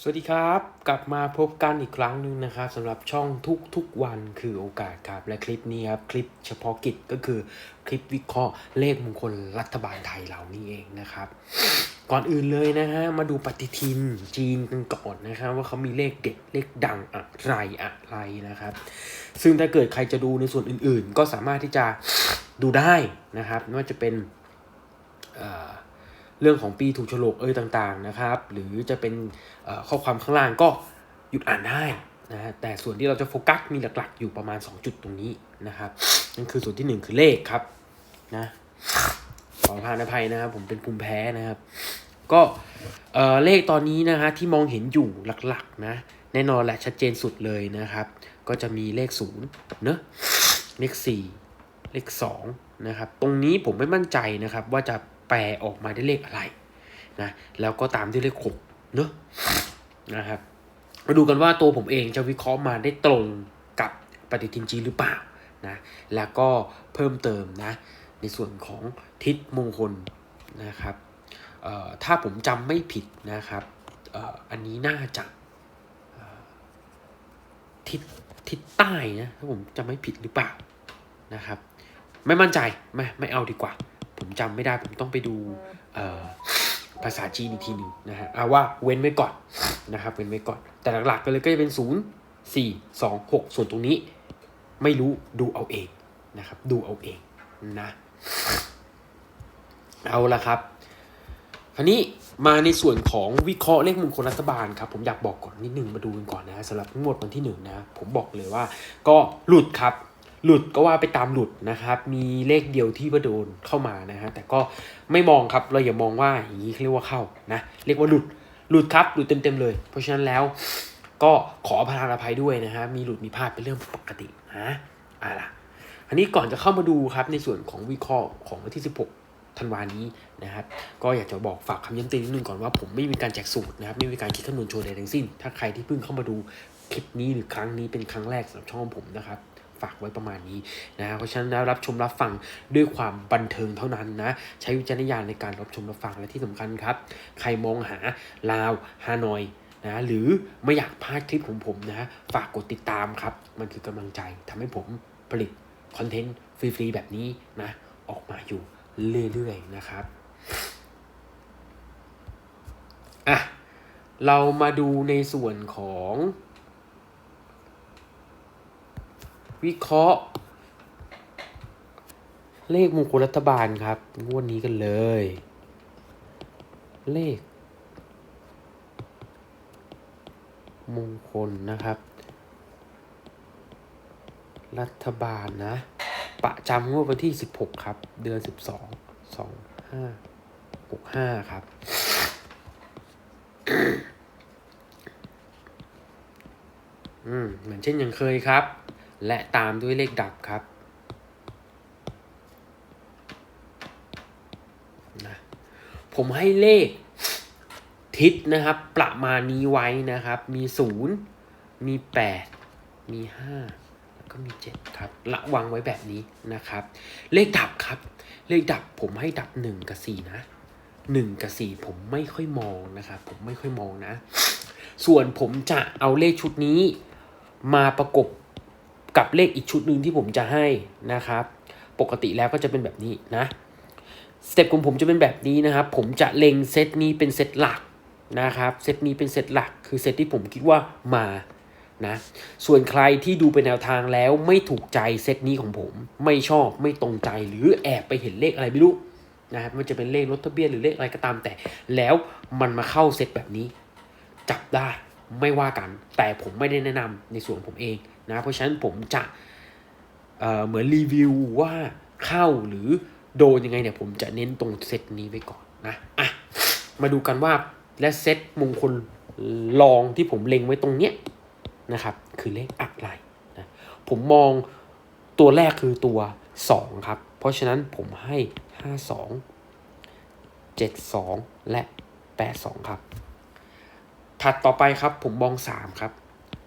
สวัสดีครับ กลับมาพบกันอีกครั้งหนึ่งนะครับสำหรับช่องทุกทุกๆวันคือโอกาสครับ และคลิปนี้ครับ คลิปเฉพาะกิจก็คือคลิปวิเคราะห์เลขมงคลรัฐบาลไทยเรานี่เองนะครับ ก่อนอื่นเลยนะฮะ มาดูปฏิทินจีนกันก่อนนะครับว่าเขามีเลขเด็ดเลขดังอะไรอะไรนะครับ ซึ่งถ้าเกิดใครจะดูในส่วนอื่นๆ ก็สามารถที่จะดูได้นะครับไม่ว่าจะเป็นเอ่อ เรื่องของปีถูกฉลกเอ้ยต่างๆนะครับ หรือจะเป็นข้อความข้างล่างก็หยุดอ่านได้นะฮะแต่ส่วนที่เราจะโฟกัสมีหลักๆ อยู่ประมาณ 2 จุดตรงนี้นะครับนั่นคือส่วนทีหนึ่1 คือเลขครับนะขอพานอภัยนะครับ ผมเป็นภูมิแพ้นะครับ ก็เออเลขตอนนี้นะฮะที่มองเห็นอยู่หลักๆนะแน่นอนแหละชัดเจนสุดเลยนะครับ ก็จะมีเลข0เนอะเลข4เลข2นะครับ ตรงนี้ผมไม่มั่นใจนะครับว่าจะ แปลออกมาได้เลขอะไรนะแล้วก็ตามด้วยเลข6เนอะนะครับมาดูกันว่าตัวผมเองจะวิเคราะห์มาได้ตรงกับปฏิทินจีนหรือเปล่านะแล้วก็เพิ่มเติมนะในส่วนของทิศมงคลนะครับเอ่อถ้าผมจำไม่ผิดนะครับเอ่ออันนี้น่าจะทิศทิศใต้นะถ้าผมจำไม่ผิดหรือเปล่านะครับ ไม่มั่นใจไม่ไม่เอาดีกว่า ผมจำไม่ได้ผมต้องไปดูภาษาจีนอีกทีหนึ่งนะฮะเอาว่าเว้นไว้ก่อนนะครับเว้นไว้ก่อน แต่หลักๆก็เลยก็จะเป็น 0 4 2 6 ส่วนตรงนี้ไม่รู้ดูเอาเองนะครับดูเอาเองนะเอาละครับคราวนี้มาในส่วนของวิเคราะห์เลขมงคลรัฐบาลครับผมอยากบอกก่อนนิดนึงมาดูกันก่อนนะสำหรับงวดวันที่หนึ่งนะผมบอกเลยว่า ก็หลุดครับ หลุดก็ว่าไปตามหลุดนะครับ มีเลขเดียวที่ว่าโดนเข้ามานะฮะแต่ก็ไม่มองครับเราอย่ามองว่าอย่างนี้เรียกว่าเข้านะเรียกว่าหลุดหลุดครับหลุดเต็มๆเลย เพราะฉะนั้นแล้วก็ขอประทานอภัยด้วยนะฮะมีหลุดมีพลาดเป็นเรื่องปกตินะอะล่ะอันนี้ก่อนจะเข้ามาดูครับในส่วนของวิเคราะห์ของวันที่ 16 ธันวานี้นะครับ ก็อยากจะบอกฝากคำย้ำเตือนนิดนึงก่อนว่าผมไม่มีการแจกสูตรนะครับไม่มีการคิดคำนวณโชว์ใดทั้งสิ้น ถ้าใครที่เพิ่งเข้ามาดูคลิปนี้หรือครั้งนี้เป็นครั้งแรกสำหรับช่องผมนะครับ ฝากไว้ประมาณนี้นะเพราะฉะนั้นรับชมรับฟังด้วยความบันเทิงเท่านั้นนะใช้วิจารณญาณในการรับชมรับฟังและที่สำคัญครับ ใครมองหาลาวฮานอยนะหรือไม่อยากพลาดคลิปของผมนะฝากกดติดตามครับ มันคือกำลังใจทำให้ผมผลิตคอนเทนต์ฟรีๆแบบนี้นะออกมาอยู่เรื่อยๆนะครับอะเรามาดูในส่วนของ วิเคราะห์ เลขมงคลรัฐบาลครับ งวดนี้กันเลย เลข มงคลนะครับ รัฐบาลนะ ประจำงวดวันที่ 16 ครับ เดือน 12 2 5 6 5 ครับอืมเหมือนเช่นยังเคยครับ และตามด้วยเลขดับครับนะผมให้เลขทิศนะครับ ประมาณนี้ไว้นะครับ มีศูนย์มีแปดมีห้าแล้วก็มีเจ็ดครับ ระวังไว้แบบนี้นะครับ เลขดับครับ เลขดับผมให้ดับหนึ่งกับสี่นะหนึ่งกับสี่ผมไม่ค่อยมองนะครับ ผมไม่ค่อยมองนะ ส่วนผมจะเอาเลขชุดนี้มาประกบ กับเลขอีกชุดหนึ่งที่ผมจะให้นะครับ ปกติแล้วก็จะเป็นแบบนี้นะสเต็ปของผมจะเป็นแบบนี้นะครับ ผมจะเล็งเซตนี้เป็นเซตหลักนะครับเซตนี้เป็นเซตหลัก คือเซตที่ผมคิดว่ามานะส่วนใครที่ดูเป็นแนวทางแล้วไม่ถูกใจเซตนี้ของผม ไม่ชอบไม่ตรงใจหรือแอบไปเห็นเลขอะไรไม่รู้นะครับมันจะเป็นเลขรถทะเบียนหรือเลขอะไรก็ตามแต่ แล้วมันมาเข้าเซตแบบนี้ จับได้ไม่ว่ากัน แต่ผมไม่ได้แนะนำในส่วนผมเอง นะเพราะฉะนั้นผมจะเเหมือนรีวิวว่าเข้าหรือโดนยังไงเนี่ยผมจะเน้นตรงเซตนี้ไว้ก่อนนะอะมาดูกันว่าและเซตมงคลลองที่ผมเล็งไว้ตรงเนี้ยนะครับ คือเลขอะไรนะผมมองตัวแรกคือตัว 2 ครับ เพราะฉะนั้นผมให้ 52 72 และ 82 ครับ ถัดต่อไปครับผมมอง 3 ครับ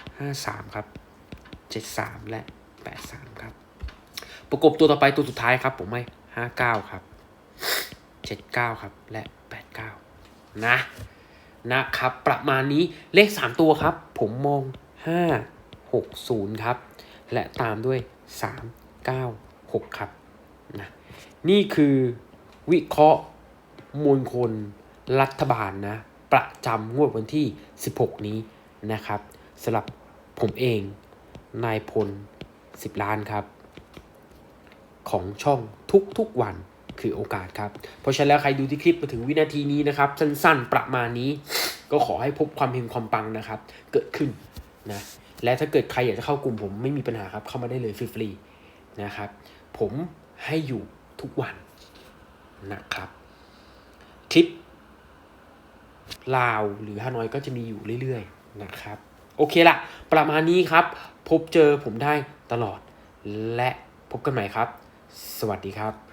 53 ครับ 73 และ 83 ครับ ประกบตัวต่อไปตัวสุดท้ายครับ ผมให้59 ครับ 79 ครับ และ 89 นะ นะครับ ประมาณนี้เลข 3 ตัวครับ ผมมอง 5 6 0 ครับ และตามด้วย 3 9 6 ครับนะนี่คือวิเคราะห์มวลคนรัฐบาลนะ ประจำงวดวันที่ 16 นี้นะครับสำหรับผมเอง นายพล 10 ล้านครับ ของช่องทุกๆวันคือโอกาสครับ เพราะฉะนั้นแล้วใครดูที่คลิปมาถึงวินาทีนี้นะครับ สั้นๆประมาณนี้ ก็ขอให้พบความเฮงความปังนะครับ เกิดขึ้นนะและถ้าเกิดใครอยากจะเข้ากลุ่มผมไม่มีปัญหาครับ เข้ามาได้เลยฟรีๆนะครับ ผมให้อยู่ทุกวันนะครับคลิปลาวหรือฮานอยก็จะมีอยู่เรื่อยๆนะครับ โอเคละประมาณนี้ครับ พบเจอผมได้ตลอด และพบกันใหม่ครับ สวัสดีครับ